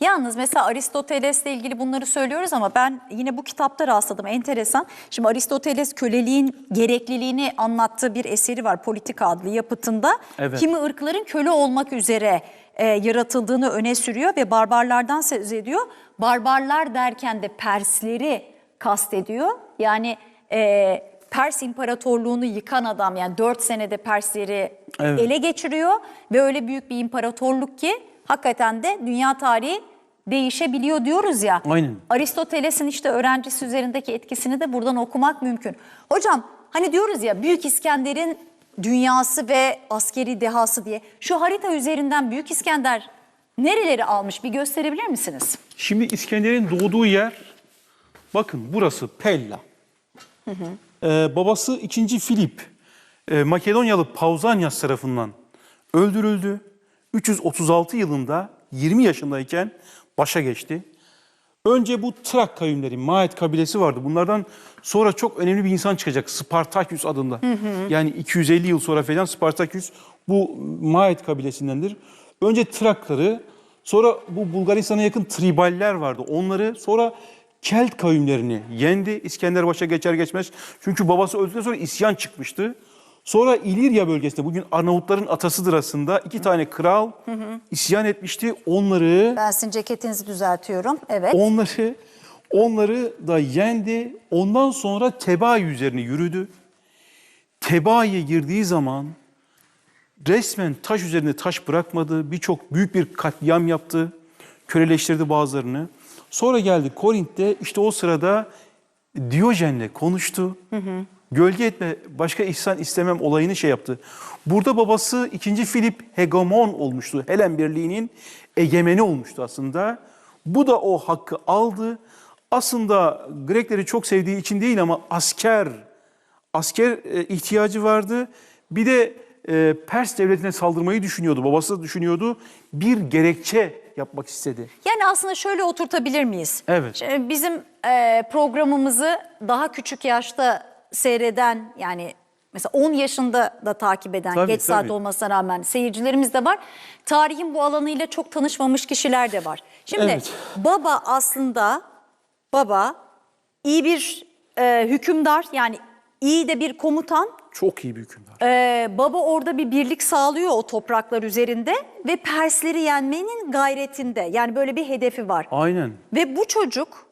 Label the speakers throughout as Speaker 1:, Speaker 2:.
Speaker 1: Yalnız mesela Aristoteles'le ilgili bunları söylüyoruz ama ben yine bu kitapta rastladım enteresan. Şimdi Aristoteles köleliğin gerekliliğini anlattığı bir eseri var Politika adlı yapıtında.
Speaker 2: Evet.
Speaker 1: Kimi ırkların köle olmak üzere e, yaratıldığını öne sürüyor ve barbarlardan söz ediyor. Barbarlar derken de Persleri kastediyor. Yani e, Pers İmparatorluğunu yıkan adam yani 4 senede Persleri
Speaker 2: Evet.
Speaker 1: ele geçiriyor ve öyle büyük bir imparatorluk ki hakikaten de dünya tarihi değişebiliyor diyoruz ya.
Speaker 2: Aynen.
Speaker 1: Aristoteles'in işte öğrencisi üzerindeki etkisini de buradan okumak mümkün. Hocam hani diyoruz ya Büyük İskender'in dünyası ve askeri dehası diye. Şu harita üzerinden Büyük İskender nereleri almış bir gösterebilir misiniz?
Speaker 2: Şimdi İskender'in doğduğu yer, bakın burası Pella. Ee, babası 2. Filip, e, Makedonyalı Pausanias tarafından öldürüldü. 336 yılında 20 yaşındayken başa geçti. Önce bu Trak kavimleri, Maet kabilesi vardı. Bunlardan sonra çok önemli bir insan çıkacak Spartaküs adında. Yani 250 yıl sonra falan Spartaküs bu Maet kabilesindendir. Önce Trakları, sonra bu Bulgaristan'a yakın Triballer vardı. Onları sonra Kelt kavimlerini yendi. İskender başa geçer geçmez. Çünkü babası öldükten sonra isyan çıkmıştı. Sonra İlirya bölgesinde bugün Arnavutların atasıdır aslında iki tane kral isyan etmişti. Onları
Speaker 1: Ben sizin ceketinizi düzeltiyorum. Evet.
Speaker 2: Onları onları da yendi. Ondan sonra Tebai üzerine yürüdü. Tebai'ye girdiği zaman resmen taş üzerine taş bırakmadı. Birçok büyük bir katliam yaptı. Köleleştirdi bazılarını. Sonra geldi Korint'te işte o sırada Diyojen'le konuştu. Gölge etme, başka ihsan istemem olayını şey yaptı. Burada babası 2. Filip hegemon olmuştu. Helen Birliği'nin egemeni olmuştu aslında. Bu da o hakkı aldı. Aslında Grekleri çok sevdiği için değil ama asker, asker e, ihtiyacı vardı. Bir de e, Pers devletine saldırmayı düşünüyordu. Babası da düşünüyordu. Bir gerekçe yapmak istedi.
Speaker 1: Yani aslında şöyle oturtabilir miyiz?
Speaker 2: Evet.
Speaker 1: Bizim e, programımızı daha küçük yaşta seyreden yani mesela 10 yaşında da takip eden
Speaker 2: Tabii,
Speaker 1: geç saat
Speaker 2: tabii.
Speaker 1: olmasına rağmen seyircilerimiz de var. Tarihin bu alanıyla çok tanışmamış kişiler de var. Şimdi
Speaker 2: Evet.
Speaker 1: baba aslında baba iyi bir e, hükümdar yani iyi de bir komutan.
Speaker 2: Çok iyi bir hükümdar.
Speaker 1: Ee, baba orada bir birlik sağlıyor o topraklar üzerinde ve Persleri yenmenin gayretinde. Yani böyle bir hedefi var.
Speaker 2: Aynen.
Speaker 1: Ve bu çocuk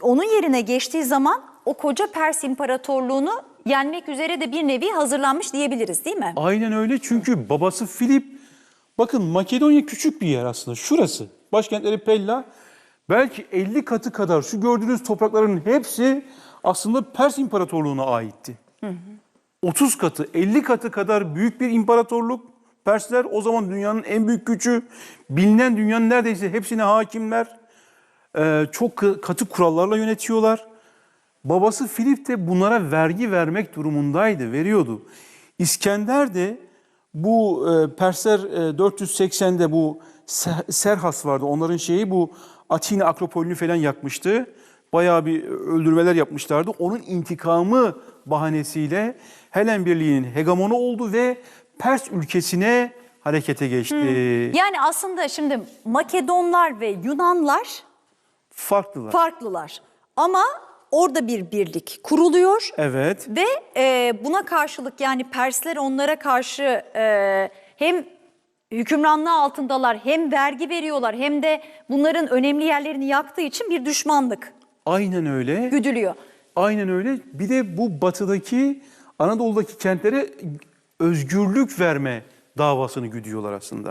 Speaker 1: onun yerine geçtiği zaman o koca Pers İmparatorluğunu yenmek üzere de bir nevi hazırlanmış diyebiliriz değil mi?
Speaker 2: Aynen öyle çünkü babası Filip bakın Makedonya küçük bir yer aslında şurası. Başkentleri Pella belki 50 katı kadar şu gördüğünüz toprakların hepsi aslında Pers İmparatorluğu'na aitti. 30 katı 50 katı kadar büyük bir imparatorluk. Persler o zaman dünyanın en büyük gücü. Bilinen dünyanın neredeyse hepsine hakimler. Ee, çok katı kurallarla yönetiyorlar. Babası Filip de bunlara vergi vermek durumundaydı, veriyordu. İskender de bu e, Persler e, 480'de bu Se- Serhas vardı. Onların şeyi bu Atina Akropolünü falan yakmıştı. Bayağı bir öldürmeler yapmışlardı. Onun intikamı bahanesiyle Helen Birliği'nin hegemonu oldu ve Pers ülkesine harekete geçti.
Speaker 1: Yani aslında şimdi Makedonlar ve Yunanlar
Speaker 2: Farklılar.
Speaker 1: farklılar. Ama orada bir birlik kuruluyor.
Speaker 2: evet.
Speaker 1: Ve e, buna karşılık yani Persler onlara karşı e, hem hükümranlığı altındalar hem vergi veriyorlar hem de bunların önemli yerlerini yaktığı için bir düşmanlık
Speaker 2: Aynen öyle.
Speaker 1: güdülüyor.
Speaker 2: Aynen öyle. Bir de bu batıdaki Anadolu'daki kentlere özgürlük verme davasını güdüyorlar aslında.